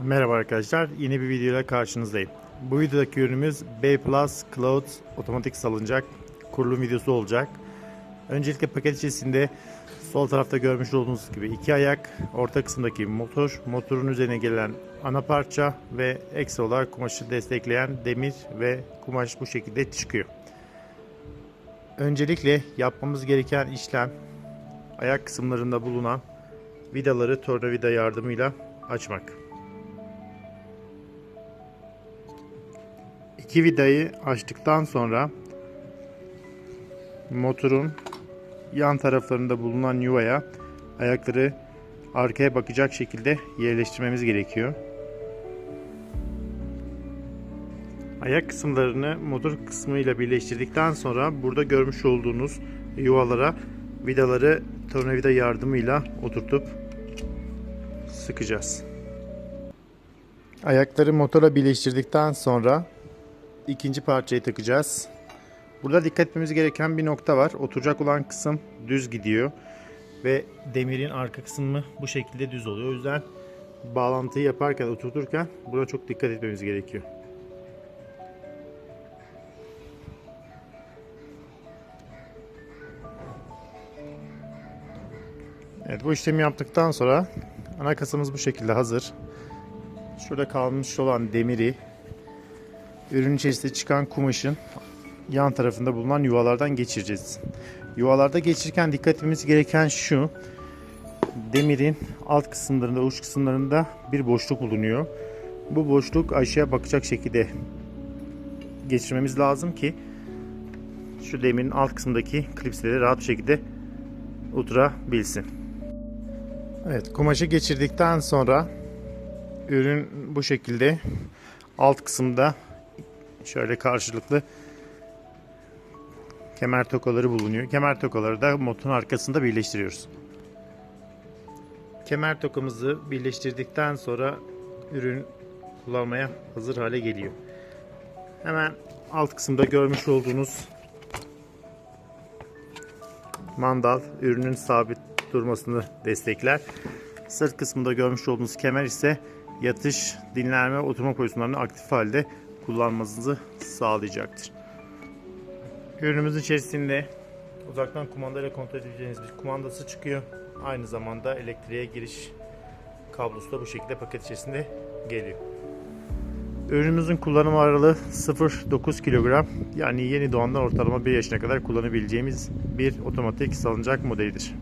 Merhaba arkadaşlar, yeni bir videoyla karşınızdayım. Bu videodaki ürünümüz B Plus Cloud otomatik salıncak kurulum videosu olacak. Öncelikle paket içerisinde sol tarafta görmüş olduğunuz gibi iki ayak, orta kısımdaki motor, motorun üzerine gelen ana parça ve ekstra olarak kumaşı destekleyen demir ve kumaş bu şekilde çıkıyor. Öncelikle yapmamız gereken işlem ayak kısımlarında bulunan vidaları tornavida yardımıyla açmak. İki vidayı açtıktan sonra motorun yan taraflarında bulunan yuvaya ayakları arkaya bakacak şekilde yerleştirmemiz gerekiyor. Ayak kısımlarını motor kısmıyla birleştirdikten sonra burada görmüş olduğunuz yuvalara vidaları tornavida yardımıyla oturtup sıkacağız. Ayakları motora birleştirdikten sonra ikinci parçayı takacağız. Burada dikkat etmemiz gereken bir nokta var. Oturacak olan kısım düz gidiyor ve demirin arka kısmı bu şekilde düz oluyor. O yüzden bağlantıyı yaparken, oturturken buna çok dikkat etmemiz gerekiyor. Evet bu işlemi yaptıktan sonra ana kasamız bu şekilde hazır. Şurada kalmış olan demiri ürün içerisinde çıkan kumaşın yan tarafında bulunan yuvalardan geçireceğiz. Yuvalarda geçirirken dikkat etmemiz gereken şu. Demirin alt kısımlarında, uç kısımlarında bir boşluk bulunuyor. Bu boşluk aşağıya bakacak şekilde geçirmemiz lazım ki şu demirin alt kısmındaki klipsleri rahat bir şekilde oturabilsin. Evet, kumaşı geçirdikten sonra ürün bu şekilde alt kısımda şöyle karşılıklı kemer tokaları bulunuyor. Kemer tokaları da motorun arkasında birleştiriyoruz. Kemer tokamızı birleştirdikten sonra ürün kullanmaya hazır hale geliyor. Hemen alt kısımda görmüş olduğunuz mandal ürünün sabit durmasını destekler. Sırt kısmında görmüş olduğunuz kemer ise yatış, dinlenme, oturma pozisyonlarını aktif halde kullanmanızı sağlayacaktır. Ürünümüzün içerisinde uzaktan kumandayla kontrol edebileceğiniz bir kumandası çıkıyor. Aynı zamanda elektriğe giriş kablosu da bu şekilde paket içerisinde geliyor. Ürünümüzün kullanım aralığı 0-9 kilogram yani yeni doğandan ortalama 1 yaşına kadar kullanabileceğimiz bir otomatik salıncak modelidir.